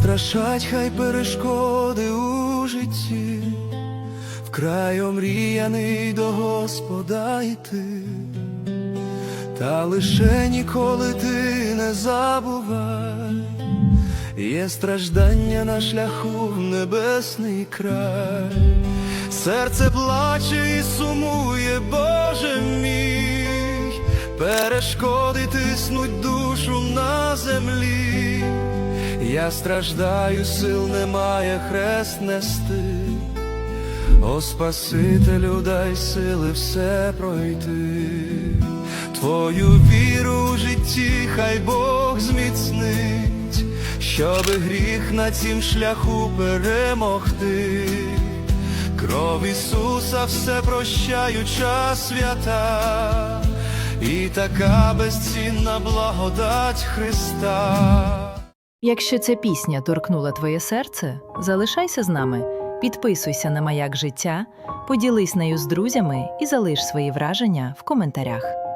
страшать хай перешкоди у житті, вкрай омріяний до Господа йти, та лише ніколи ти не забувай, є страждання на шляху в небесний край, серце плаче і сумує, Боже мій, перешкоди тиснуть душу на землі. Я страждаю, сил немає хрест нести, о Спасителю, дай сили все пройти, Твою віру у житті хай Бог зміцнить, щоби гріх на цім шляху перемогти. Кров Ісуса все прощаюча свята, і така безцінна благодать Христа. Якщо ця пісня торкнула твоє серце, залишайся з нами, підписуйся на маяк життя, поділись нею з друзями і залиш свої враження в коментарях.